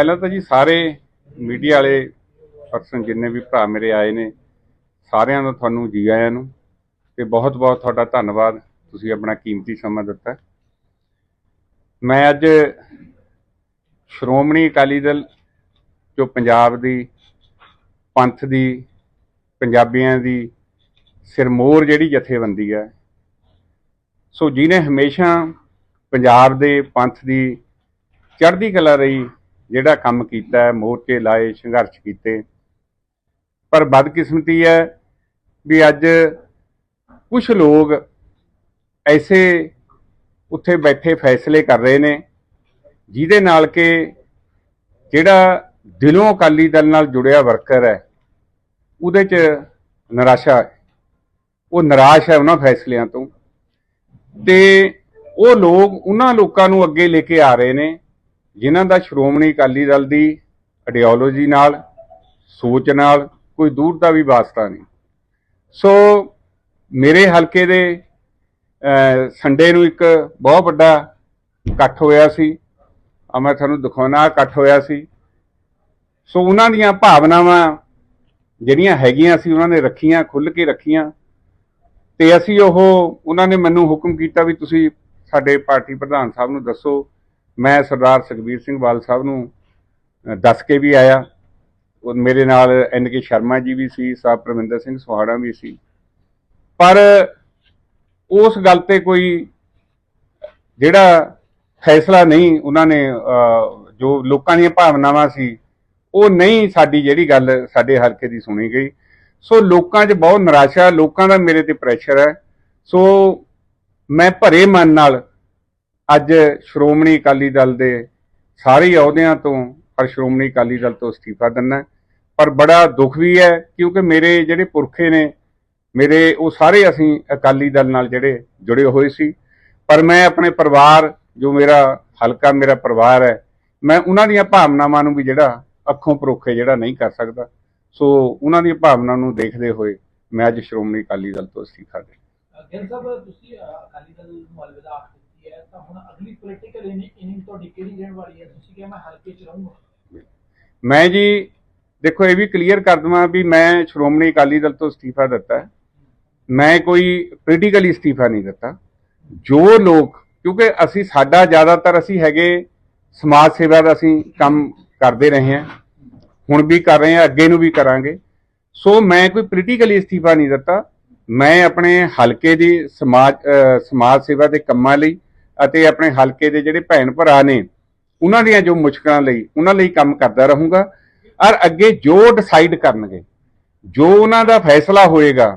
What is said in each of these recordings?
ਪਹਿਲਾਂ ਤਾਂ ਜੀ ਸਾਰੇ ਮੀਡੀਆ ਵਾਲੇ ਪਰਸਨ ਜਿੰਨੇ ਵੀ ਭਰਾ ਮੇਰੇ ਆਏ ਨੇ, ਸਾਰਿਆਂ ਦਾ ਤੁਹਾਨੂੰ ਜੀ ਆਇਆਂ ਨੂੰ ਤੇ ਬਹੁਤ ਬਹੁਤ ਤੁਹਾਡਾ ਧੰਨਵਾਦ। ਤੁਸੀਂ ਆਪਣਾ ਕੀਮਤੀ ਸਮਾਂ ਦਿੱਤਾ। ਮੈਂ ਅੱਜ ਸ਼੍ਰੋਮਣੀ ਅਕਾਲੀ ਦਲ, ਜੋ ਪੰਜਾਬ ਦੀ ਪੰਥ ਦੀ, ਪੰਜਾਬੀਆਂ ਦੀ ਸਿਰਮੋਰ ਜਿਹੜੀ ਜਥੇਬੰਦੀ ਹੈ, ਸੋ ਜਿਹਨੇ ਹਮੇਸ਼ਾ ਪੰਜਾਬ ਦੇ ਪੰਥ ਦੀ ਚੜ੍ਹਦੀ ਕਲਾ ਰਹੀ ਜਿਹੜਾ ਕੰਮ ਕੀਤਾ ਮੋਰਚੇ ਲਾਏ, ਸੰਘਰਸ਼ ਕੀਤੇ। ਪਰ ਬਦਕਿਸਮਤੀ ਹੈ ਵੀ ਅੱਜ ਕੁਝ ਲੋਕ ਐਸੇ ਉੱਥੇ ਬੈਠੇ ਫੈਸਲੇ ਕਰ ਰਹੇ ਨੇ, ਜਿਹਦੇ ਨਾਲ ਕਿ ਜਿਹੜਾ ਦਿਲੋਂ ਅਕਾਲੀ ਦਲ ਨਾਲ ਜੁੜਿਆ ਵਰਕਰ ਹੈ, ਉਹਦੇ 'ਚ ਨਿਰਾਸ਼ਾ ਉਹ ਨਿਰਾਸ਼ ਹੈ ਉਹਨਾਂ ਫੈਸਲਿਆਂ ਤੋਂ। ਤੇ ਉਹ ਲੋਕ ਉਹਨਾਂ ਲੋਕਾਂ ਨੂੰ ਅੱਗੇ ਲੈ ਕੇ ਆ ਰਹੇ ਨੇ ਜਿਨ੍ਹਾਂ ਦਾ ਸ਼੍ਰੋਮਣੀ ਅਕਾਲੀ ਦਲ ਦੀ ਆਈਡੀਓਲੋਜੀ ਨਾਲ, ਸੋਚ ਨਾਲ ਕੋਈ ਦੂਰ ਦਾ ਵੀ ਵਾਸਤਾ ਨਹੀਂ। ਸੋ ਮੇਰੇ ਹਲਕੇ ਦੇ ਸੰਡੇ ਨੂੰ ਇੱਕ ਬਹੁਤ ਵੱਡਾ ਇਕੱਠ ਹੋਇਆ ਸੀ। ਆ ਮੈਂ ਤੁਹਾਨੂੰ ਦਿਖਾਉਣਾ ਇਕੱਠ ਹੋਇਆ ਸੀ। ਸੋ ਉਹਨਾਂ ਦੀਆਂ ਭਾਵਨਾਵਾਂ ਜਿਹੜੀਆਂ ਹੈਗੀਆਂ ਸੀ, ਉਹਨਾਂ ਨੇ ਰੱਖੀਆਂ, ਖੁੱਲ੍ਹ ਕੇ ਰੱਖੀਆਂ। ਤੇ ਅਸੀਂ ਉਹ, ਉਹਨਾਂ ਨੇ ਮੈਨੂੰ ਹੁਕਮ ਕੀਤਾ ਵੀ ਤੁਸੀਂ ਸਾਡੇ ਪਾਰਟੀ ਪ੍ਰਧਾਨ ਸਾਹਿਬ ਨੂੰ ਦੱਸੋ ਮੈਂ ਸਰਦਾਰ ਸੁਖਬੀਰ ਸਿੰਘ ਬਾਲ ਸਾਹਿਬ ਨੂੰ ਦੱਸ ਕੇ ਵੀ ਆਇਆ। ਉਹ ਮੇਰੇ ਨਾਲ ਐਨ ਕੇ ਸ਼ਰਮਾ ਜੀ ਵੀ ਸੀ ਸਾਹਿਬ ਪ੍ਰਵਿੰਦਰ ਸਿੰਘ ਸੁਹਾੜਾ ਵੀ ਸੀ। ਪਰ ਉਸ ਗੱਲ ਤੇ ਕੋਈ ਜਿਹੜਾ ਫੈਸਲਾ ਨਹੀਂ ਉਹਨਾਂ ਨੇ ਜੋ ਲੋਕਾਂ ਦੀਆਂ ਭਾਵਨਾਵਾਂ ਸੀ, ਉਹ ਨਹੀਂ ਸਾਡੀ ਜਿਹੜੀ ਗੱਲ ਸਾਡੇ ਹਲਕੇ ਦੀ ਸੁਣੀ ਗਈ। ਸੋ ਲੋਕਾਂ 'ਚ ਬਹੁਤ ਨਿਰਾਸ਼ਾ, ਲੋਕਾਂ ਦਾ ਮੇਰੇ ਤੇ ਪ੍ਰੈਸ਼ਰ ਹੈ। ਸੋ ਮੈਂ ਭਰੇ ਮਨ ਨਾਲ ਅੱਜ ਸ਼੍ਰੋਮਣੀ ਅਕਾਲੀ ਦਲ ਦੇ ਸਾਰੇ ਅਹੁਦਿਆਂ ਤੋਂ, ਪਰ ਸ਼੍ਰੋਮਣੀ ਅਕਾਲੀ ਦਲ ਤੋਂ ਅਸਤੀਫਾ ਦਿੰਦਾ ਪਰ ਬੜਾ ਦੁੱਖ ਵੀ ਹੈ, ਕਿਉਂਕਿ ਮੇਰੇ ਜਿਹੜੇ ਪੁਰਖੇ ਨੇ, ਮੇਰੇ ਉਹ ਸਾਰੇ ਅਸੀਂ ਅਕਾਲੀ ਦਲ ਨਾਲ ਜਿਹੜੇ ਜੁੜੇ ਹੋਏ ਸੀ। ਪਰ ਮੈਂ ਆਪਣੇ ਪਰਿਵਾਰ, ਜੋ ਮੇਰਾ ਹਲਕਾ, ਮੇਰਾ ਪਰਿਵਾਰ ਹੈ, ਮੈਂ ਉਹਨਾਂ ਦੀਆਂ ਭਾਵਨਾਵਾਂ ਨੂੰ ਵੀ ਜਿਹੜਾ ਅੱਖੋਂ ਪਰੋਖੇ ਜਿਹੜਾ ਨਹੀਂ ਕਰ ਸਕਦਾ। ਸੋ ਉਹਨਾਂ ਦੀਆਂ ਭਾਵਨਾ ਨੂੰ ਦੇਖਦੇ ਹੋਏ ਮੈਂ ਅੱਜ ਸ਼੍ਰੋਮਣੀ ਅਕਾਲੀ ਦਲ ਤੋਂ ਅਸਤੀਫਾ ਦੇ ਗਿਲ ਸਾਹਿਬ, ਤੁਸੀਂ ਅਕਾਲੀ ਦਲ ਨੂੰ ਅਲਵਿਦਾ ਹੈ, ਤਾਂ ਹੁਣ ਅਗਲੀ ਪੋਲੀਟੀਕਲ ਇਨਿੰਗ ਤੁਹਾਡੀ ਕਿਹੜੀ ਰਹਿਣ ਵਾਲੀ ਹੈ? ਤੁਸੀਂ ਕਿਹਾ ਮੈਂ ਹਲਕੇ 'ਚ ਰਹੂੰਗਾ। ਮੈਂ ਜੀ, ਦੇਖੋ ਇਹ ਵੀ ਕਲੀਅਰ ਕਰ ਦਵਾਂ ਵੀ ਮੈਂ ਸ਼੍ਰੋਮਣੀ ਅਕਾਲੀ ਦਲ ਤੋਂ ਅਸਤੀਫਾ ਦਿੱਤਾ ਮੈਂ ਕੋਈ ਪੋਲੀਟੀਕਲੀ ਅਸਤੀਫਾ ਨਹੀਂ ਦਿੱਤਾ। ਜੋ ਲੋਕ, ਕਿਉਂਕਿ ਅਸੀਂ ਸਾਡਾ ਜ਼ਿਆਦਾਤਰ ਅਸੀਂ ਹੈਗੇ ਸਮਾਜ ਸੇਵਾ ਦਾ ਅਸੀਂ ਕੰਮ ਕਰਦੇ ਰਹੇ ਹਾਂ। ਹੁਣ ਵੀ ਕਰ ਰਹੇ ਹਾਂ, ਅੱਗੇ ਨੂੰ ਵੀ ਕਰਾਂਗੇ। ਸੋ ਮੈਂ ਕੋਈ ਪੋਲੀਟੀਕਲੀ ਅਸਤੀਫਾ ਨਹੀਂ ਦਿੱਤਾ। ਮੈਂ ਆਪਣੇ ਹਲਕੇ ਦੀ ਸਮਾਜ ਸਮਾਜ ਸੇਵਾ ਦੇ ਕੰਮਾਂ ਲਈ ਅਤੇ ਆਪਣੇ ਹਲਕੇ ਦੇ ਜਿਹੜੇ ਭੈਣ ਭਰਾ ਨੇ ਉਹਨਾਂ ਦੀਆਂ ਜੋ ਮੁਸ਼ਕਲਾਂ ਲਈ ਉਹਨਾਂ ਲਈ ਕੰਮ ਕਰਦਾ ਰਹੂੰਗਾ। ਔਰ ਅੱਗੇ ਜੋ ਡਿਸਾਈਡ ਕਰਨਗੇ ਜੋ ਉਹਨਾਂ ਦਾ ਫੈਸਲਾ ਹੋਏਗਾ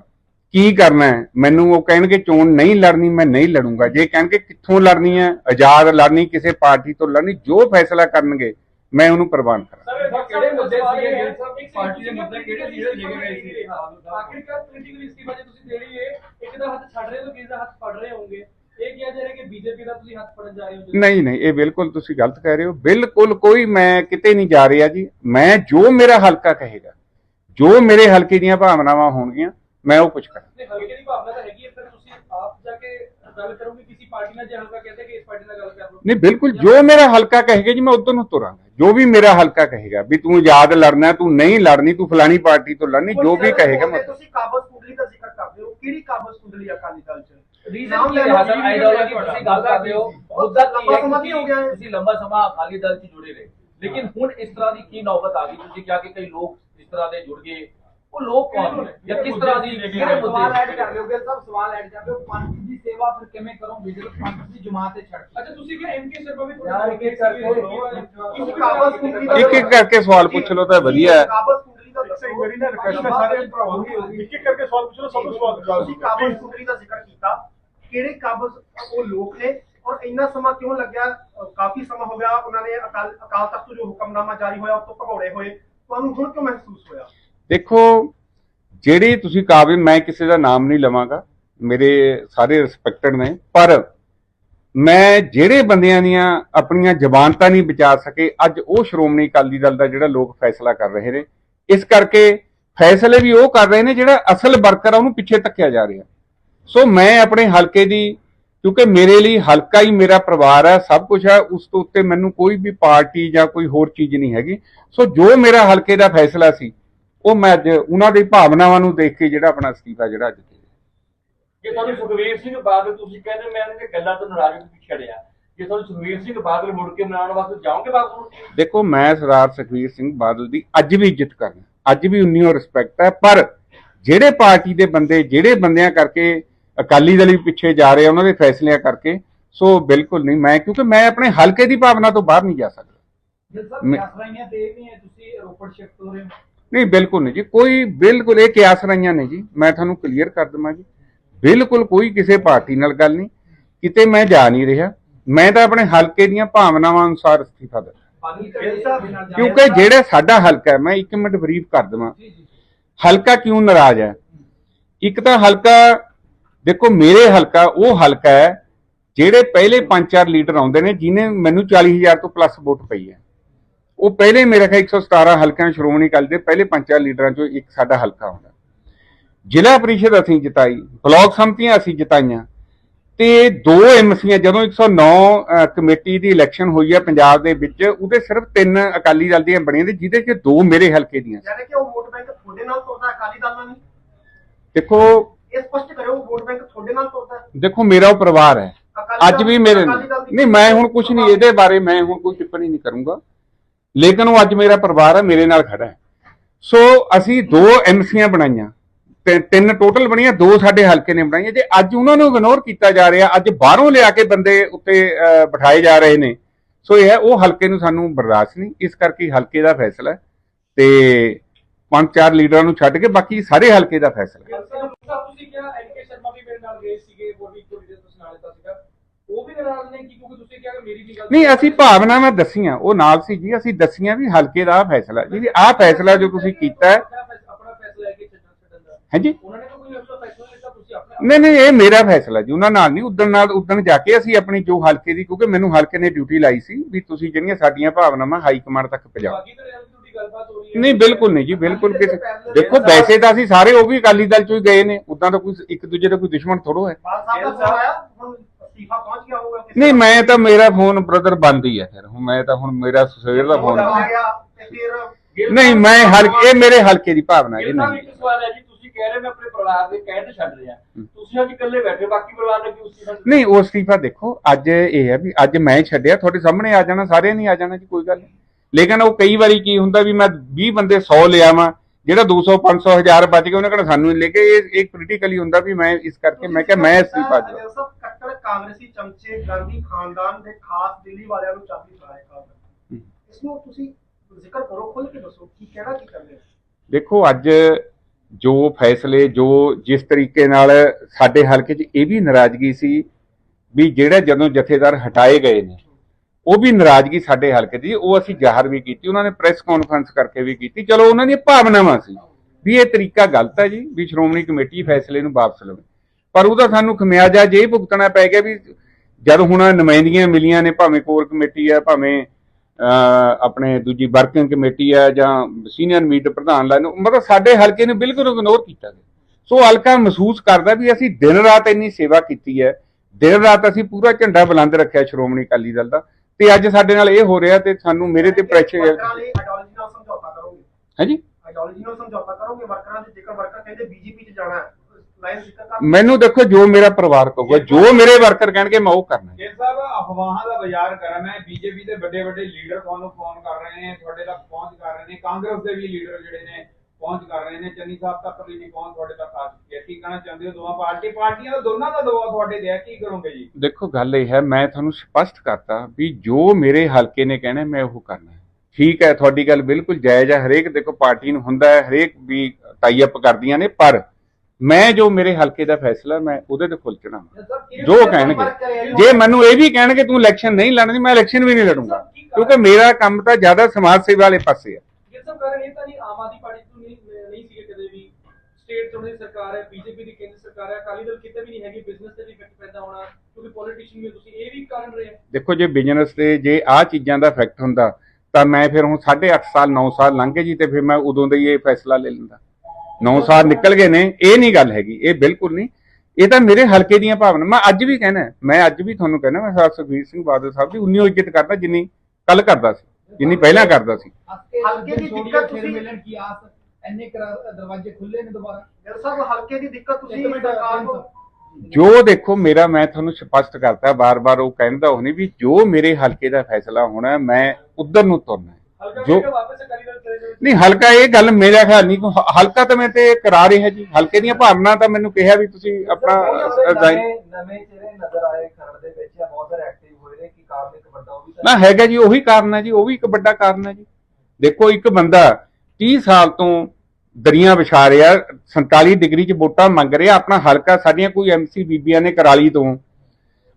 ਕੀ ਕਰਨਾ ਹੈ ਮੈਨੂੰ ਉਹ ਕਹਿਣਗੇ ਚੋਣ ਨਹੀਂ ਲੜਨੀ ਮੈਂ ਨਹੀਂ ਲੜੂੰਗਾ। ਜੇ ਕਹਿਣਗੇ ਕਿੱਥੋਂ ਲੜਨੀ ਹੈ ਆਜ਼ਾਦ ਲੜਨੀ ਕਿਸੇ ਪਾਰਟੀ ਤੋਂ ਲੜਨੀ ਜੋ ਫੈਸਲਾ ਕਰਨਗੇ ਮੈਂ ਉਹਨੂੰ ਪ੍ਰਵਾਨ ਕਰਾਂਗਾ। ਸਰ ਕਿਹੜੇ ਮੁੱਦੇ ਸੀਗੇ? ਗਿਲ ਸਾਹਿਬ ਪਾਰਟੀ ਦੇ ਮੁੱਦੇ ਕਿਹੜੇ ਲੀਡਰ ਲੈ ਕੇ ਗਏ ਸੀ ਆਖਿਰਕਾਰ ਪੋਲੀਟੀਕਲ ਇਸਤੀਫਾ ਜੇ ਤੁਸੀਂ ਦੇਣੀ ਹੈ ਇੱਕ ਦਾ ਹੱਥ ਛੱਡ ਰਹੇ ਹੋ ਤਾਂ ਕਿਸੇ ਦਾ ਹੱਥ ਫੜ ਰਹੇ ਹੋਵੋਗੇ ਇਹ ਕਿਹਾ ਜਾ ਰਿਹਾ ਕਿ ਬੀਜੇਪੀ ਦਾ ਤੁਸੀਂ ਹੱਥ ਫੜਨ ਜਾ ਰਹੇ ਹੋ ਨਹੀਂ ਨਹੀਂ ਇਹ ਬਿਲਕੁਲ ਤੁਸੀਂ ਗਲਤ ਕਹਿ ਰਹੇ ਹੋ। ਬਿਲਕੁਲ ਕੋਈ ਮੈਂ ਕਿਤੇ ਨਹੀਂ ਜਾ ਰਿਹਾ ਜੀ। ਮੈਂ ਜੋ ਮੇਰਾ ਹਲਕਾ ਕਹੇਗਾ ਜੋ ਮੇਰੇ ਹਲਕੇ ਦੀਆਂ ਭਾਵਨਾਵਾਂ ਹੋਣਗੀਆਂ ਮੈਂ ਉਹ ਕੁਝ ਕਰਾਂ ਨਹੀਂ ਹਲਕੇ ਦੀ ਭਾਵਨਾ ਤਾਂ ਹੈਗੀ ਹੈ ਫਿਰ ਤੁਸੀਂ ਆਪ ਜਾ ਕੇ ਗੱਲ ਕਰੋਗੇ ਕਿਸੇ ਪਾਰਟੀ ਨਾਲ ਜੇ ਹਲਕਾ ਕਹਿੰਦੇ ਕਿ ਇਸ ਪਾਰਟੀ ਨਾਲ ਗੱਲ ਕਰ ਲਓ। ਨਹੀਂ ਬਿਲਕੁਲ ਜੋ ਮੇਰਾ ਹਲਕਾ ਕਹੇਗਾ ਜੀ ਮੈਂ ਉਧਰ ਨੂੰ ਤੁਰਾਂਗਾ। ਜੋ ਵੀ ਮੇਰਾ ਹਲਕਾ ਕਹੇਗਾ ਵੀ ਤੂੰ ਆਜ਼ਾਦ ਲੜਨਾ ਤੂੰ ਨਹੀਂ ਲੜਨੀ ਤੂੰ ਫਲਾਣੀ ਪਾਰਟੀ ਤੋਂ ਲੜਨੀ ਜੋ ਵੀ ਕਹੇਗਾ ਮੈਂ ਤੁਸੀਂ ਕਾਬਜ਼ ਕੁੰਡਲੀ ਦਾ ਜ਼ਿਕਰ ਕਰਦੇ ਹੋ। ਕਿਹੜੀ ਕਾਬਜ਼ ਕੁੰਡਲੀ ਅਕਾਲੀ ਦਲ ਚ? ਰੀਜ਼ਨ ਕੀ ਹੈ ਸਰ ਆਈਡੀਓਲੋਜੀ ਤੁਸੀਂ ਗੱਲ ਕਰਦੇ ਹੋ ਮੁੱਦਾ ਕੀ ਲੰਬਾ ਹੈ ਸਮਾਂ ਨਹੀਂ ਹੋ ਗਿਆ ਕਿ ਹੈ। ਤੁਸੀਂ ਲੰਬਾ ਸਮਾਂ ਅਕਾਲੀ ਦਲ 'ਚ ਜੁੜੇ ਰਹੇ ਲੇਕਿਨ ਹੁਣ ਇਸ ਤਰ੍ਹਾਂ ਦੀ ਕੀ ਨੌਬਤ ਆ ਗਈ ਤੁਸੀਂ ਕਿਹਾ ਕਿ ਕਈ ਲੋਕ ਇਸ ਤਰ੍ਹਾਂ ਦੇ ਜੁੜ ਗਏ ਉਹ ਲੋਕ ਕੌਣ ਨੇ ਜਾਂ ਕਿਸ ਤਰ੍ਹਾਂ ਦੀ ਕਿਹੜੇ ਸਵਾਲ ਐਡ ਮੁੱਦੇ ਕਰ ਲਿਓ ਗਿਲ ਸਾਹਿਬ ਸਵਾਲ ਐਡ ਕਰ ਲਿਓ ਪੰਥ ਦੀ ਸੇਵਾ ਫਿਰ ਕਿਵੇਂ ਕਰੋਗੇ ਜਦੋਂ ਪੰਥ ਦੀ ਜਮਾਤ ਤੇ ਛੱਡ ਅੱਛਾ ਤੁਸੀਂ ਕਿਹਾ ਐਮਕੇ ਸਰਪਾ ਵੀ ਯਾਰ, ਇੱਕ ਇੱਕ ਕਰਕੇ ਤੁਸੀਂ ਕਾਬਜ਼ ਕੁੰਡਲੀ ਦਾ ਇੱਕ ਇੱਕ ਕਰਕੇ ਸਵਾਲ ਪੁੱਛ ਲਓ ਤਾਂ ਵਧੀਆ ਹੈ ਕਾਬਜ਼ ਕੁੰਡਲੀ ਦਾ ਦੱਸੋ ਮੇਰੀ ਨਾ ਰਿਕਵੈਸਟ ਹੈ ਸਾਰੇ ਭਰਾਵਾਂ ਨੂੰ ਇੱਕ ਇੱਕ ਕਰਕੇ ਸਵਾਲ ਪੁੱਛੋ ਸਭ ਨੂੰ ਸਵਾਲ ਤੁਸੀਂ ਕਾਬਜ਼ ਕੁੰਡਲੀ ਦਾ ਜ਼ਿਕਰ ਕੀਤਾ ਕਿਹੜੇ ਕਾਬਜ਼ ਉਹ ਲੋਕ ਨੇ ਔਰ ਇੰਨਾ ਸਮਾਂ ਕਿਉਂ ਲੱਗਿਆ? ਕਾਫੀ ਸਮਾਂ ਹੋ ਗਿਆ ਉਹਨਾਂ ਨੇ ਅਕਾਲ ਅਕਾਲ ਤਖਤ ਤੋਂ ਜੋ ਹੁਕਮਨਾਮਾ ਜਾਰੀ ਹੋਇਆ ਉਸ ਤੋਂ ਭਗੌੜੇ ਹੋਏ। ਤੁਹਾਨੂੰ ਹੁਣ ਕਿਉਂ ਮਹਿਸੂਸ ਹੋਇਆ? ਦੇਖੋ, ਜਿਹੜੀ ਤੁਸੀਂ ਕਾਬਿਲ ਮੈਂ ਕਿਸੇ ਦਾ ਨਾਮ ਨਹੀਂ ਲਵਾਂਗਾ। ਮੇਰੇ ਸਾਰੇ ਰਿਸਪੈਕਟਡ ਨੇ। ਪਰ ਮੈਂ ਜਿਹੜੇ ਬੰਦਿਆਂ ਦੀਆਂ ਆਪਣੀਆਂ ਜ਼ਬਾਨਤਾਂ ਨਹੀਂ ਬਚਾ ਸਕੇ, ਅੱਜ ਉਹ ਸ਼੍ਰੋਮਣੀ ਅਕਾਲੀ ਦਲ ਦਾ ਜਿਹੜਾ ਲੋਕ ਫੈਸਲਾ ਕਰ ਰਹੇ ਨੇ। ਇਸ ਕਰਕੇ ਫੈਸਲੇ ਵੀ ਉਹ ਕਰ ਰਹੇ ਨੇ ਜਿਹੜਾ ਅਸਲ ਵਰਕਰ ਆ, ਉਹਨੂੰ ਪਿੱਛੇ ਧੱਕਿਆ ਜਾ ਰਿਹਾ। ਸੋ ਮੈਂ ਆਪਣੇ ਹਲਕੇ ਦੀ ਕਿਉਂਕਿ ਮੇਰੇ ਲਈ ਹਲਕਾ ਹੀ ਮੇਰਾ ਪਰਿਵਾਰ ਹੈ ਸਭ ਕੁਝ ਹੈ ਉਸ ਤੋਂ ਉੱਤੇ ਮੈਨੂੰ ਕੋਈ ਵੀ ਪਾਰਟੀ ਜਾਂ ਕੋਈ ਹੋਰ ਚੀਜ਼ ਨਹੀਂ ਹੈਗੀ। ਸੋ ਜੋ ਮੇਰਾ ਹਲਕੇ ਦਾ ਫੈਸਲਾ ਸੀ ਉਹ ਮੈਂ ਅੱਜ ਉਹਨਾਂ ਦੀ ਭਾਵਨਾਵਾਂ ਨੂੰ ਦੇਖ ਕੇ ਜਿਹੜਾ ਆਪਣਾ ਅਸਤੀਫਾ ਜਿਹੜਾ ਅੱਜ ਦੇ ਜੇ ਤੁਹਾਨੂੰ ਸੁਖਵੀਰ ਸਿੰਘ ਬਾਦਲ ਤੁਸੀਂ ਕਹਿੰਦੇ ਮੈਂ ਇਹਨਾਂ ਗੱਲਾਂ ਤੋਂ ਨਾਰਾਜ਼ ਹੋ ਕੇ ਹਟਿਆ। ਜੇ ਤੁਹਾਨੂੰ ਸੁਖਵੀਰ ਸਿੰਘ ਬਾਦਲ ਮੁੜ ਕੇ ਮਨਾਉਣ ਵਾਸਤੇ ਜਾਓਗੇ ਬਾਦਲ ਨੂੰ? ਦੇਖੋ ਮੈਂ ਸਰਦਾਰ ਸੁਖਬੀਰ ਸਿੰਘ ਬਾਦਲ ਦੀ ਅੱਜ ਵੀ ਇੱਜ਼ਤ ਕਰਦਾ ਅੱਜ ਵੀ ਉਨੀ ਰਿਸਪੈਕਟ ਹੈ ਪਰ ਜਿਹੜੇ ਪਾਰਟੀ ਦੇ ਬੰਦੇ ਜਿਹੜੇ ਬੰਦਿਆਂ ਕਰਕੇ ਅਕਾਲੀ ਦਲ ਵੀ ਪਿੱਛੇ ਜਾ ਰਹੇ ਆ ਉਹਨਾਂ ਦੇ ਫੈਸਲਿਆਂ ਕਰਕੇ। ਸੋ ਬਿਲਕੁਲ ਨਹੀਂ ਮੈਂ ਕਿਉਂਕਿ ਮੈਂ ਆਪਣੇ ਹਲਕੇ ਦੀ ਭਾਵਨਾ ਤੋਂ ਬਾਹਰ ਨਹੀਂ ਜਾ ਸਕਦਾ। ਜਿਸ ਸਭ ਮੈਂ- ਯਾਤਰਾਈਆਂ ਤੇ ਇਹ ਵੀ ਹੈ ਤੁਸੀਂ ਰੋਪੜ ਸ਼ਿਫਟ ਹੋ ਰਹੇ ਹੋ। ਨਹੀਂ ਬਿਲਕੁਲ ਨਹੀਂ ਜੀ ਕੋਈ ਬਿਲਕੁਲ ਇਹ ਕਿਆਸ ਰਹੀਆਂ ਨੇ ਜੀ। ਮੈਂ ਤੁਹਾਨੂੰ ਕਲੀਅਰ ਕਰ ਦਵਾਂ ਜੀ। ਬਿਲਕੁਲ ਕੋਈ ਕਿਸੇ ਪਾਰਟੀ ਨਾਲ ਗੱਲ ਨਹੀਂ। ਕਿਤੇ ਮੈਂ ਜਾ ਨਹੀਂ ਰਿਹਾ। ਮੈਂ ਤਾਂ ਆਪਣੇ ਹਲਕੇ ਦੀਆਂ ਭਾਵਨਾਵਾਂ ਅਨੁਸਾਰ ਅਸਤੀਫਾ ਦਿੱਤਾ ਕਿਉਂਕਿ ਜਿਹੜਾ ਸਾਡਾ ਹਲਕਾ ਹੈ ਮੈਂ ਇੱਕ ਮਿੰਟ ਬਰੀਫ ਕਰ ਦਵਾਂ। ਹਲਕਾ ਕਿਉਂ ਨਾਰਾਜ਼ ਹੈ? ਇੱਕ ਤਾਂ ਹਲਕਾ ਦੇਖੋ ਮੇਰੇ ਹਲਕਾ ਉਹ ਹਲਕਾ ਹੈ ਜਿਹੜੇ ਪਹਿਲੇ ਪੰਜ ਚਾਰ ਲੀਡਰ ਆਉਂਦੇ ਨੇ ਜਿਨੇ ਮੈਨੂੰ 40000 ਤੋਂ ਪਲੱਸ ਵੋਟ ਪਈ ਹੈ। ਉਹ ਪਹਿਲੇ ਮੇਰੇ ਖਿਆਲ 117 ਹਲਕਿਆਂ ਸ਼੍ਰੋਮਣੀ ਅਕਾਲੀ ਦੇ ਪਹਿਲੇ ਪੰਜ ਚਾਰ ਲੀਡਰਾਂ ਚੋਂ ਇੱਕ ਸਾਡਾ ਹਲਕਾ ਆਉਂਦਾ। ਜ਼ਿਲ੍ਹਾ ਪਰਿਸ਼ਦ ਅਸੀਂ ਜਿਤਾਈ ਬਲਾਕ ਸੰਮਤੀਆਂ ਅਸੀਂ ਜਿਤਾਈਆਂ ਤੇ ਦੋ ਐਮਸੀਆਂ ਜਦੋਂ 109 ਅਹ, ਕਮੇਟੀ ਦੀ ਇਲੈਕਸ਼ਨ ਹੋਈ ਹੈ ਪੰਜਾਬ ਦੇ ਵਿੱਚ ਉਹਦੇ ਸਿਰਫ ਤਿੰਨ ਅਕਾਲੀ ਦਲ ਦੀਆਂ ਬਣੀਆਂ ਤੇ ਜਿਹਦੇ ਚ ਦੋ ਮੇਰੇ ਹਲਕੇ ਦੀਆਂ। ਯਾਨੀ ਕਿ ਉਹ ਵੋਟ ਬੈਂਕ ਤੁਹਾਡੇ ਨਾਲ ਤੁਰਦਾ ਅਕਾਲੀ ਦਲ ਨਾਲ ਨਹੀਂ? ਦੇਖੋ ਇਹ ਸਪਸ਼ਟ ਕਰਿਓ ਵੋਟ ਬੈਂਕ ਤੁਹਾਡੇ ਨਾਲ ਤੁਰਦਾ ਹੈ। ਦੇਖੋ ਮੇਰਾ ਉਹ ਪਰਿਵਾਰ ਹੈ। ਅਕਾਲੀ ਅੱਜ ਦਲ- ਵੀ ਮੇਰੇ ਅਕਾਲੀ ਦਲ ਦੀ- ਨਹੀਂ ਮੈਂ ਹੁਣ ਕੁਝ ਨਹੀਂ ਇਹਦੇ ਬਾਰੇ ਮੈਂ ਹੁਣ ਕੋਈ ਟਿੱਪਣੀ ਨਹੀਂ ਕਰੂੰਗਾ। ਲੇਕਿਨ ਉਹ ਅੱਜ ਮੇਰਾ ਪਰਿਵਾਰ ਹੈ ਮੇਰੇ ਨਾਲ ਖੜਾ ਹੈ। ਸੋ ਅਸੀਂ ਦੋ ਐਮਸੀਆਂ ਬਣਾਈਆਂ। ਤੇ ਤਿੰਨ ਟੋਟਲ ਬਣੀਆਂ ਦੋ ਸਾਡੇ ਹਲਕੇ ਨੇ ਬਣਾਈਆਂ। ਜੇ ਅੱਜ ਉਹਨਾਂ ਨੂੰ ਇਗਨੋਰ ਕੀਤਾ ਜਾ ਰਿਹਾ ਅੱਜ ਬਾਹਰੋਂ ਲਿਆ ਕੇ ਬੰਦੇ ਉੱਤੇ ਅਹ, ਬਿਠਾਏ ਜਾ ਰਹੇ ਨੇ। ਸੋ ਇਹ ਹੈ ਉਹ ਹਲਕੇ ਨੂੰ ਸਾਨੂੰ ਬਰਦਾਸ਼ਤ ਨਹੀਂ। ਇਸ ਕਰਕੇ ਹਲਕੇ ਦਾ ਫੈਸਲਾ ਹੈ। ਤੇ ਪੰਜ ਚਾਰ ਲੀਡਰਾਂ ਨੂੰ ਛੱਡ ਕੇ ਬਾਕੀ ਸਾਰੇ ਹਲਕੇ ਦਾ ਫੈਸਲਾ ਹੈ। ਤੁਸੀਂ ਕਿਹਾ ਐਨਕੇ ਸ਼ਰਮਾ ਵੀ ਮੇਰੇ ਨਾਲ ਗਏ ਸੀਗੇ ਬੋਡੀ ਤੋਂ ਵੀਡੀਓ ਤੁਸੀਂ ਨਾਲ ਦਿੱਤਾ ਸੀਗਾ। ਉਹ ਵੀ ਨਾਰਾਜ਼ ਨੇ ਕਿ ਕਿਉਂਕਿ ਤੁਸੀਂ ਕਿਹਾ ਕਿ ਮੇਰੀ ਵੀ ਗੱਲ ਨਹੀਂ ਅਸੀਂ ਭਾਵਨਾਵਾਂ ਦੱਸੀਆਂ ਉਹ ਨਾਲ ਸੀ ਜੀ ਅਸੀਂ ਦੱਸੀਆਂ ਵੀ ਹਲਕੇ ਦਾ ਫੈਸਲਾ ਜੀ ਆਹ ਫੈਸਲਾ ਜੋ ਤੁਸੀਂ ਕੀਤਾ ਹੈ। ਆਪਣਾ ਫੈਸਲਾ ਹੈ ਕਿ ਛੱਡਣ ਛੱਡਣ ਦਾ। ਹਾਂਜੀ ਉਹਨਾਂ ਨੇ ਤਾਂ ਕੋਈ ਐਸਾ ਫੈਸਲਾ ਲਿੱਤਾ ਤੁਸੀਂ ਆਪਣੇ ਨਹੀਂ ਨਹੀਂ ਇਹ ਮੇਰਾ ਫੈਸਲਾ ਜੀ ਉਹਨਾਂ ਨਾਲ ਨਹੀਂ ਉਦਣ ਨਾਲ ਉਦਣ ਜਾ ਕੇ ਅਸੀਂ ਆਪਣੀ ਜੋ ਹਲਕੇ ਦੀ ਕਿਉਂਕਿ ਮੈਨੂੰ ਹਲਕੇ ਨੇ ਡਿਊਟੀ ਲਾਈ ਸੀ ਵੀ ਤੁਸੀਂ ਜਿਹੜੀਆਂ ਸਾਡੀਆਂ ਭਾਵਨਾਵਾਂ ਹਾਈ ਕਮਾਂਡ ਤੱਕ ਪਹੁੰਚਾਓ। ਗੱਲਬਾਤ ਹੋ ਰਹੀ ਹੈ। ਨਹੀਂ ਬਿਲਕੁਲ ਨਹੀਂ ਜੀ ਬਿਲਕੁਲ ਕਿਸੇ ਦੇਖੋ ਵੈਸੇ ਤਾਂ ਅਸੀਂ ਸਾਰੇ ਉਹ ਵੀ ਅਕਾਲੀ ਦਲ ਚੋਂ ਹੀ ਗਏ ਨੇ ਉਦਾਂ ਤਾਂ ਕੋਈ ਇੱਕ ਦੂਜੇ ਦਾ ਕੋਈ ਦੁਸ਼ਮਣ ਥੋੜੋ ਹੈ। ਬਾਲ ਸਾਹਿਬ ਦਾ ਫੋਨ ਆਇਆ ਹੁਣ ਅਸਤੀਫਾ ਪਹੁੰਚ ਗਿਆ ਹੋਊਗਾ ਕਿਸੇ ਨਹੀਂ ਮੈਂ ਤਾਂ ਮੇਰਾ ਫੋਨ ਬ੍ਰਦਰ ਬੰਦ ਹੀ ਹੈ ਫਿਰ ਹੁਣ ਮੈਂ ਤਾਂ ਹੁਣ ਮੇਰਾ ਸਵੇਰ ਦਾ ਫੋਨ ਨਹੀਂ ਮੈਂ ਹਲਕੇ ਇਹ ਮੇਰੇ ਹਲਕੇ ਦੀ ਭਾਵਨਾ ਜੀ ਨਹੀਂ। ਸਵਾਲ ਹੈ ਜੀ ਤੁਸੀਂ ਕਹਿ ਰਹੇ ਮੈਂ ਆਪਣੇ ਪਰਿਵਾਰ ਦੇ ਕਹਿ ਤੇ ਛੱਡ ਰਿਹਾ। ਤੁਸੀਂ ਅੱਜ ਇਕੱਲੇ ਬੈਠੇ ਬਾਕੀ ਪਰਿਵਾਰ ਨੇ ਨਹੀਂ ਉਹ ਅਸਤੀਫਾ ਦੇਖੋ ਅੱਜ ਇਹ ਹੈ ਵੀ ਅੱਜ ਮੈਂ ਛੱਡਿਆ ਤੁਹਾਡੇ ਸਾਹਮਣੇ ਆ ਜਾਣਾ ਸਾਰਿਆਂ ਨੇ ਆ ਜਾਣਾ ਜੀ ਕੋਈ ਗੱਲ ਨਹੀਂ। ਲੇਕਿਨ ਉਹ ਕਈ ਵਾਰੀ ਕੀ ਹੁੰਦਾ ਵੀ ਮੈਂ 20 ਬੰਦੇ 100 ਲਿਆ ਵਾਂ ਜਿਹੜਾ 200 500 1000 ਬਚ ਗਿਆ ਉਹਨੇ ਕਿਹੜਾ ਸਾਨੂੰ ਲੈ ਕੇ ਇਹ ਇੱਕ ਕ੍ਰਿਟੀਕਲੀ ਹੁੰਦਾ ਵੀ ਮੈਂ ਇਸ ਕਰਕੇ ਮੈਂ ਕਿਹਾ ਮੈਂ ਅਸਤੀਫਾ ਦਿਓ ਸਭ ਕੱਟੜ ਕਾਂਗਰਸੀ ਚਮਚੇ ਗਾਂਧੀ ਖਾਨਦਾਨ ਦੇ ਖਾਸ ਦਿੱਲੀ ਵਾਲਿਆਂ ਨੂੰ ਚਾਬੀ ਫੜਾਏ ਖਾਸ ਇਸ ਨੂੰ ਤੁਸੀਂ ਜ਼ਿਕਰ ਕਰੋ ਖੁੱਲ ਕੇ ਦੱਸੋ ਕੀ ਕਹਿਣਾ ਕੀ ਕਰਦੇ ਹੋ? ਦੇਖੋ ਅੱਜ ਜੋ ਫੈਸਲੇ ਜੋ ਜਿਸ ਤਰੀਕੇ ਨਾਲ ਸਾਡੇ ਹਲਕੇ 'ਚ ਇਹ ਵੀ ਨਾਰਾਜ਼ਗੀ ਸੀ ਵੀ ਜਿਹੜਾ ਜਦੋਂ ਜਥੇਦਾਰ ਹਟਾਏ ਗਏ ਨੇ ਉਹ ਵੀ ਨਾਰਾਜ਼ਗੀ ਸਾਡੇ ਹਲਕੇ ਦੀ, ਉਹ ਅਸੀਂ ਜ਼ਾਹਰ ਵੀ ਕੀਤੀ, ਉਹਨਾਂ ਨੇ ਪ੍ਰੈਸ ਕਾਨਫਰੰਸ ਕਰਕੇ ਵੀ ਕੀਤੀ। ਚਲੋ, ਉਹਨਾਂ ਦੀਆਂ ਭਾਵਨਾਵਾਂ ਸੀ ਵੀ ਇਹ ਤਰੀਕਾ ਗਲਤ ਹੈ ਜੀ, ਵੀ ਸ਼੍ਰੋਮਣੀ ਕਮੇਟੀ ਫੈਸਲੇ ਨੂੰ ਵਾਪਸ ਲਵੇ। ਪਰ ਉਹਦਾ ਸਾਨੂੰ ਖਮਿਆਜਾ ਜੇ ਭੁਗਤਣਾ ਪੈ ਗਿਆ ਵੀ ਜਦ ਹੁਣ ਨੁਮਾਇੰਦੀਆਂ ਮਿਲੀਆਂ ਨੇ, ਭਾਵੇਂ ਕੋਰ ਕਮੇਟੀ ਹੈ, ਭਾਵੇਂ, ਅਹ, ਆਪਣੇ ਦੂਜੀ ਵਰਕਿੰਗ ਕਮੇਟੀ ਹੈ ਜਾਂ ਸੀਨੀਅਰ ਮੀਟ ਪ੍ਰਧਾਨ ਲਾਏ ਮਤਲਬ ਸਾਡੇ ਹਲਕੇ ਨੂੰ ਬਿਲਕੁਲ ਇਗਨੋਰ ਕੀਤਾ ਗਿਆ। ਸੋ ਹਲਕਾ ਮਹਿਸੂਸ ਕਰਦਾ ਵੀ ਅਸੀਂ ਦਿਨ ਰਾਤ ਇੰਨੀ ਸੇਵਾ ਕੀਤੀ ਹੈ, ਦਿਨ ਰਾਤ ਅਸੀਂ ਪੂਰਾ ਝੰਡਾ ਬੁਲੰਦ ਰੱਖਿਆ ਸ਼੍ਰੋਮਣੀ ਅਕਾਲੀ ਦਲ ਦਾ ਤੇ ਅੱਜ ਸਾਡੇ ਨਾਲ ਇਹ ਹੋ ਰਿਹਾ ਤੇ ਸਾਨੂੰ ਮੇਰੇ ਤੇ ਪ੍ਰੈਸ਼ਰ ਵਰਕਰਾਂ ਲਈ ਆਈਡੀਓਲੋਜੀ ਨਾਲ ਸਮਝੌਤਾ ਕਰੋਗੇ? ਹਾਂਜੀ? ਆਈਡੀਓਲੋਜੀ ਨਾਲ ਸਮਝੌਤਾ ਕਰੋਗੇ? ਵਰਕਰਾਂ ਦੇ ਜੇਕਰ ਵਰਕਰ ਕਹਿੰਦੇ ਬੀਜੇਪੀ 'ਚ ਜਾਣਾ ਹੈ ਕਰ ਮੈਨੂੰ ਦੇਖੋ ਜੋ ਮੇਰਾ ਪਰਿਵਾਰ ਕਹੂਗਾ ਜੋ ਮੇਰੇ ਵਰਕਰ ਕਹਿਣਗੇ ਮੈਂ ਉਹ ਕਰਨਾ ਜੇ ਸਾਹਿਬ ਅਫਵਾਹਾਂ ਦਾ ਬਾਜ਼ਾਰ ਕਰਮ ਹੈ। ਬੀਜੇਪੀ ਦੇ ਵੱਡੇ ਵੱਡੇ ਲੀਡਰ ਤੁਹਾਨੂੰ ਫੋਨ ਕਰ ਰਹੇ ਨੇ? ਤੁਹਾਡੇ ਤੱਕ ਪਹੁੰਚ ਕਰ ਰਹੇ ਨੇ। ਕਾਂਗਰਸ ਦੇ ਵੀ ਲੀਡਰ ਜਿਹੜੇ ਨੇ ਪਹੁੰਚ ਕਰ ਰਹੇ ਨੇ ਚੰਨੀ ਸਾਹਿਬ ਤੱਕ ਵੀ ਨਹੀਂ ਪਹੁੰਚ ਤੁਹਾਡੇ ਤੱਕ ਆ ਚੁੱਕੀ ਹੈ। ਕੀ ਕਹਿਣਾ ਚਾਹੁੰਦੇ ਹੋ? ਦੋਵਾਂ ਪਾਰਟੀ ਪਾਰਟੀਆਂ ਦਾ ਦੋਨਾਂ ਦਾ ਦਬਾਅ ਤੁਹਾਡੇ ਤੇ ਹੈ ਕੀ ਕਰੋਗੇ ਜੀ? ਦੇਖੋ ਗੱਲ ਇਹ ਹੈ ਮੈਂ ਤੁਹਾਨੂੰ ਸਪਸ਼ਟ ਕਰਤਾ ਵੀ ਜੋ ਮੇਰੇ ਹਲਕੇ ਨੇ ਕਹਿਣਾ ਮੈਂ ਉਹ ਕਰਨਾ ਠੀਕ ਹੈ ਤੁਹਾਡੀ ਗੱਲ ਬਿਲਕੁਲ ਜਾਇਜ਼ ਹੈ ਹਰੇਕ ਦੇਖੋ ਪਾਰਟੀ ਨੂੰ ਹੁੰਦਾ ਹੈ ਹਰੇਕ ਵੀ ਟਾਈ ਅਪ ਕਰਦੀਆਂ ਨੇ ਪਰ ਮੈਂ ਜੋ ਮੇਰੇ ਹਲਕੇ ਦਾ ਫੈਸਲਾ ਮੈਂ ਉਹਦੇ ਤੇ ਫੁੱਲ ਚੜਾਵਾਂ ਜੋ ਕਹਿਣਗੇ। ਜੇ ਮੈਨੂੰ ਇਹ ਵੀ ਕਹਿਣਗੇ ਤੂੰ ਇਲੈਕਸ਼ਨ ਨਹੀਂ ਲੜਨੀ ਮੈਂ ਇਲੈਕਸ਼ਨ ਵੀ ਨਹੀਂ ਲੜੂੰਗਾ। ਕਿਉਂਕਿ ਮੇਰਾ ਕੰਮ ਤਾਂ ਜ਼ਿਆਦਾ ਸਮਾਜ ਸੇਵਾ ਵਾਲੇ ਪਾਸੇ ਹੈ। ਇਹ ਸਭ ਕਾਰਨ ਇਹ ਤਾਂ ਨਹੀਂ ਆਮ ਆਦਮੀ ਪਾਰਟੀ ਸਟੇਟ ਤੋਂ ਦੀ ਸਰਕਾਰ ਹੈ ਬੀਜੇਪੀ ਦੀ ਕੇਂਦਰ ਸਰਕਾਰ ਹੈ ਅਕਾਲੀ ਦਲ ਕਿਤੇ ਵੀ ਨਹੀਂ ਹੈਗੀ ਬਿਜ਼ਨਸ ਤੇ ਵੀ ਇਫੈਕਟ ਪੈਦਾ ਹੋਣਾ ਕਿਉਂਕਿ ਪੋਲੀਟੀਸ਼ੀਅਨ ਵੀ ਤੁਸੀਂ ਇਹ ਵੀ ਕਾਰਨ ਰਹੇ ਆ। ਦੇਖੋ ਜੇ ਬਿਜ਼ਨਸ ਤੇ ਜੇ ਆਹ ਚੀਜ਼ਾਂ ਦਾ ਇਫੈਕਟ ਹੁੰਦਾ ਤਾਂ ਮੈਂ ਫਿਰ ਹੁਣ 8.5 ਸਾਲ 9 ਸਾਲ ਲੰਘ ਗਏ ਜੀ ਤੇ ਫਿਰ ਮੈਂ ਉਦੋਂ ਦਾ ਹੀ ਇਹ ਫੈਸਲਾ ਲੈ ਲੈਂਦਾ। 9 ਸਾਲ ਨਿਕਲ ਗਏ ਨੇ ਇਹ ਨਹੀਂ ਗੱਲ ਹੈਗੀ ਇਹ ਬਿਲਕੁਲ ਨਹੀਂ। ਇਹ ਤਾਂ ਮੇਰੇ ਹਲਕੇ ਦੀਆਂ ਭਾਵਨਾ ਮੈਂ ਅੱਜ ਵੀ ਕਹਿਣਾ ਮੈਂ ਅੱਜ ਵੀ ਤੁਹਾਨੂੰ ਕਹਿਣਾ ਮੈਂ ਸਰਦਾਰ ਸੁਖਬੀਰ ਸਿੰਘ ਬਾਦਲ ਸਾਹਿਬ ਦੀ ਉਨੀ ਇੱਜ਼ਤ ਕਰਦਾ ਜਿੰਨੀ ਕੱਲ ਕਰਦਾ ਸੀ ਜਿੰਨੀ ਪਹਿਲਾਂ ਕਰਦਾ ਸੀ। ਹਲਕੇ ਦੀ ਦਿੱਕਤ ਤੁਸੀਂ- ਮਿਲਣ ਕੀ ਆਸ ਇੰਨੇ ਕਰਾ- ਦਰਵਾਜ਼ੇ ਖੁੱਲੇ ਨੇ ਦੁਬਾਰਾ। ਗਿੱਲ ਸਾਹਿਬ ਹਲਕੇ ਦੀ ਦਿੱਕਤ ਤੁਸੀਂ ਇੱਕ ਮਿੰਟ, ਸਰਕਾਰ। ਨੂੰ ਜੋ ਦੇਖੋ ਮੇਰਾ ਮੈਂ ਤੁਹਾਨੂੰ ਸਪਸ਼ਟ ਕਰਤਾ ਬਾਰ-ਬਾਰ ਉਹ ਕਹਿੰਦਾ ਉਹ ਨਹੀਂ ਵੀ ਜੋ ਮੇਰੇ ਹਲਕੇ ਦਾ ਫੈਸਲਾ ਹੋਣਾ ਮੈਂ ਉਧਰ ਨੂੰ ਤੁਰਨਾ ਜੋ ਨਹੀਂ ਹਲਕਾ ਇਹ ਗੱਲ ਮੇਰਾ ਖਿਆਲ ਨਹੀਂ ਹਲਕਾ ਤਾਂ ਮੈਂ ਤੇ ਕਰਾ ਰਿਹਾ ਜੀ। ਹਲਕੇ ਦੀਆਂ ਭਾਵਨਾ ਤਾਂ ਮੈਨੂੰ ਕਿਹਾ ਵੀ ਤੁਸੀਂ ਆਪਣਾ ਨਵੇਂ ਨਵੇਂ ਚਿਹਰੇ ਨਜ਼ਰ ਆਏ ਖਰੜ ਦੇ ਵਿੱਚ ਜਾਂ ਬਹੁਤ ਸਾਰੇ ਐਕਟਿਵ ਹੋਏ ਨੇ ਕਿ ਕਾਰਨ ਇੱਕ ਵੱਡਾ ਉਹ ਵੀ ਤਾਂ ਨਾ ਹੈਗਾ ਜੀ ਉਹੀ ਕਾਰਨ ਹੈ ਜੀ ਉਹ ਵੀ ਇੱਕ ਵੱਡਾ ਕਾਰਨ ਹੈ ਜੀ। ਦੇਖੋ ਇੱਕ ਬੰਦਾ 30 ਸਾਲ ਤੋਂ ਦਰੀਆਂ ਵਿਛਾ ਰਿਹਾ 47 ਡਿਗਰੀ 'ਚ ਵੋਟਾਂ ਮੰਗ ਰਿਹਾ ਆਪਣਾ ਹਲਕਾ ਸਾਡੀਆਂ ਕੋਈ ਐਮਸੀ ਬੀਬੀਆਂ ਨੇ ਕਰਾਲੀ ਤੋਂ।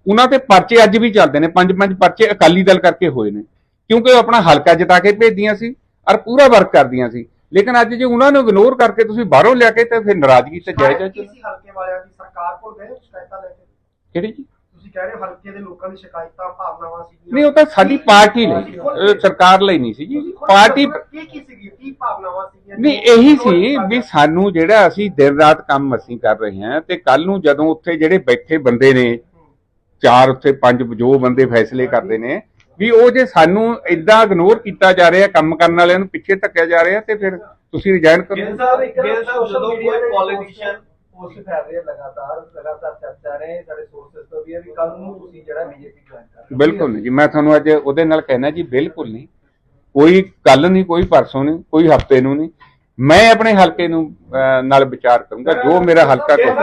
ਉਹਨਾਂ ਤੇ ਪਰਚੇ ਅੱਜ ਵੀ ਚੱਲਦੇ ਨੇ ਪੰਜ ਪੰਜ ਪਰਚੇ ਅਕਾਲੀ ਦਲ ਕਰਕੇ ਹੋਏ ਨੇ। ਕਿਉਂਕਿ ਉਹ ਆਪਣਾ ਹਲਕਾ ਜਿਤਾ ਕੇ ਭੇਜਦੀਆਂ ਸੀ ਔਰ ਪੂਰਾ ਵਰਕ ਕਰਦੀਆਂ ਸੀ। ਲੇਕਿਨ ਅੱਜ ਜੇ ਉਹਨਾਂ ਨੂੰ ਇਗਨੋਰ ਕਰਕੇ ਤੁਸੀਂ ਬਾਹਰੋਂ ਲਿਆ ਕੇ ਤੇ ਫਿਰ ਨਾਰਾਜ਼ਗੀ ਤੇ ਜਾਇਜ਼ ਹੈ। ਕਿਸੇ ਹਲਕੇ ਵਾਲਿਆਂ ਦੀ ਸਰਕਾਰ ਕੋਲ ਗਏ ਸ਼ਿਕਾਇਤਾਂ ਲੈ ਕੇ? ਕਿਹੜੀ ਜੀ? ਤੁਸੀਂ ਕਹਿ ਰਹੇ ਹੋ ਹਲਕੇ ਦੇ ਲੋਕਾਂ ਦੀ ਸ਼ਿਕਾਇਤਾਂ ਭਾਵਨਾਵਾਂ ਸੀ ਨਹੀਂ ਉਹ ਤਾਂ ਸਾਡੀ ਪਾਰਟੀ ਲਈ ਸਰਕਾਰ ਲਈ ਨਹੀਂ ਸੀ ਜੀ। ਪਾਰਟੀ ਕੀ ਕੀ ਕੀ ਭਾਵਨਾਵਾਂ ਸੀਗੀਆਂ ਨਹੀਂ ਇਹੀ ਸੀ ਵੀ ਸਾਨੂੰ ਜਿਹੜਾ ਅਸੀਂ ਦਿਨ ਰਾਤ ਕੰਮ ਅਸੀਂ ਕਰ ਰਹੇ ਹਾਂ ਤੇ ਕੱਲ ਨੂੰ ਜਦੋਂ ਉੱਥੇ ਜਿਹੜੇ ਬੈਠੇ ਬੰਦੇ ਨੇ ਚਾਰ ਉੱਥੇ ਪੰਜ ਜੋ ਬੰਦੇ ਫੈਸਲੇ ਕਰਦੇ ਨੇ ਵੀ ਉਹ ਜੇ ਸਾਨੂੰ ਇਦਾਂ ਇਗਨੋਰ ਕੀਤਾ ਜਾ ਰਿਹਾ ਕੰਮ ਕਰਨ ਵਾਲਿਆਂ ਨੂੰ ਪਿੱਛੇ ਧੱਕਿਆ ਜਾ ਰਿਹਾ ਤੇ ਫਿਰ ਤੁਸੀਂ ਰਿਜ਼ਾਈਨ ਕਰੋ। ਗਿੱਲ ਸਾਹਿਬ ਸਾਹਿਬ ਜਦੋਂ ਕੋਈ ਪੋਲੀਟੀਸ਼ੀਅਨ ਪੋਸਟ ਕਰ ਰਿਹਾ ਲਗਾਤਾਰ ਲਗਾਤਾਰ ਚਰਚਾ ਰਹੇ ਸਾਡੇ ਸੋਰਸਸ ਤੋਂ ਵੀ ਹੈ ਵੀ ਕੱਲ ਨੂੰ ਤੁਸੀਂ ਜਿਹੜਾ ਬੀਜੇਪੀ ਜੁਆਇਨ ਕਰ। ਬਿਲਕੁਲ ਨਹੀਂ ਜੀ ਮੈਂ ਤੁਹਾਨੂੰ ਅੱਜ ਉਹਦੇ ਨਾਲ ਕਹਿਣਾ ਜੀ ਬਿਲਕੁਲ ਨਹੀਂ। ਕੋਈ ਕੱਲ ਨਹੀਂ ਕੋਈ ਪਰਸੋਂ ਨਹੀਂ ਕੋਈ ਹਫ਼ਤੇ ਨੂੰ ਨਹੀਂ। ਮੈਂ ਆਪਣੇ ਹਲਕੇ ਨੂੰ ਅਹ, ਨਾਲ ਵਿਚਾਰ ਕਰੂੰਗਾ ਜੋ ਮੇਰਾ ਹਲਕਾ ਇਹ ਕਹੇ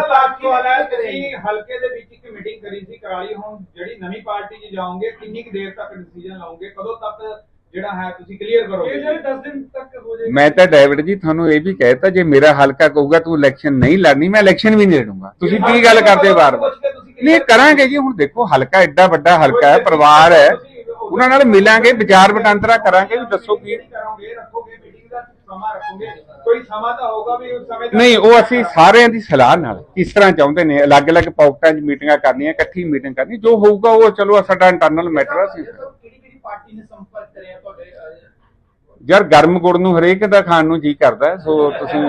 ਤੁਸੀਂ ਹਲਕੇ ਦੇ ਵਿੱਚ ਇੱਕ ਮੀਟਿੰਗ ਕਰੀ ਸੀ ਕਰਾਲੀ ਹੁਣ ਜਿਹੜੀ ਨਵੀਂ ਪਾਰਟੀ 'ਚ ਜਾਓਗੇ ਕਿੰਨੀ ਕੁ ਦੇਰ ਤੱਕ ਡਿਸੀਜਨ ਲਓਗੇ? ਕਦੋਂ ਤੱਕ ਜਿਹੜਾ ਹੈ ਤੁਸੀਂ ਕਲੀਅਰ ਇਹ ਕਰੋਗੇ ਜਿਹੜੇ 10 ਦਿਨ ਤੱਕ ਹੋ ਜਾਏਗਾ। ਮੈਂ ਤਾਂ ਡੈਵਿਡ ਜੀ ਤੁਹਾਨੂੰ ਇਹ ਵੀ ਕਹਿਤਾ ਜੇ ਮੇਰਾ ਹਲਕਾ ਕਹੂਗਾ ਤੂੰ ਇਲੈਕਸ਼ਨ ਨਹੀਂ ਲੜਨੀ ਮੈਂ ਇਲੈਕਸ਼ਨ ਵੀ ਨਹੀਂ ਲੜੂੰਗਾ। ਤੁਸੀਂ ਕੀ ਗੱਲ ਕਰਦੇ ਵਾਰ ਵਾਰ ਨਹੀਂ ਕਰਾਂਗੇ ਜੀ ਹੁਣ ਦੇਖੋ ਹਲਕਾ ਐਡਾ ਵੱਡਾ ਹਲਕਾ ਹੈ ਪਰਿਵਾਰ ਹੈ। ਉਹਨਾਂ ਨਾਲ ਮਿਲਾਂਗੇ, ਵਿਚਾਰ ਵਟਾਂਦਰਾ ਕਰਾਂਗੇ, ਵੀ ਦੱਸੋ ਕੀ ਕਰੋਗੇ ਰੱਖੋਗੇ ਮੀਟਿੰਗ ਦਾ ਸਮਾਂ ਰੱਖੋਗੇ ਕੋਈ ਸਮਾਂ ਤਾਂ ਹੋਊਗਾ ਵੀ ਉਸ ਸਮੇਂ ਨਹੀਂ, ਉਹ ਅਸੀਂ ਸਾਰਿਆਂ ਦੀ ਸਲਾਹ ਨਾਲ ਕਿਸ ਤਰ੍ਹਾਂ ਚਾਹੁੰਦੇ ਨੇ, ਅਲੱਗ-ਅਲੱਗ ਪੌਕਟਾਂ 'ਚ ਮੀਟਿੰਗਾਂ ਕਰਨੀਆਂ, ਇਕੱਠੀ ਮੀਟਿੰਗ ਕਰਨੀ ਜੋ ਹੋਊਗਾ ਉਹ ਚਲੋ ਸਾਡਾ ਇੰਟਰਨਲ ਮੈਟਰ ਆ ਸੀ ਕਿਹੜੀ ਕਿਹੜੀ ਪਾਰਟੀ ਨੇ ਸੰਪਰਕ ਕਰਿਆ ਤੁਹਾਡੇ ਯਾਰ ਗਰਮ ਗੁੜ ਨੂੰ ਹਰੇਕ ਦਾ ਖਾਣ ਨੂੰ ਜੀ ਕਰਦਾ, ਸੋ ਤੁਸੀਂ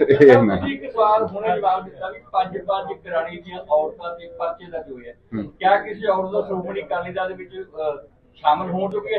ਇਹ ਇੱਕ ਸਵਾਲ ਹੁਣੇ ਜਵਾਬ ਦਿੱਤਾ ਵੀ ਪੰਜ ਪੰਜ ਕਰਾਣੀ ਦੀਆਂ ਔਰਤਾਂ ਦੇ ਪਰਚੇ ਲੱਗੇ ਹੋਏ ਆ ਹੂੰ। ਕਿਆ ਕਿਸੇ ਔਰਤ ਦਾ ਸ਼੍ਰੋਮਣੀ ਅਕਾਲੀ ਦਲ ਦੇ ਵਿੱਚ ਸ਼ਾਮਲ ਹੋਣ ਜੋ ਕਿ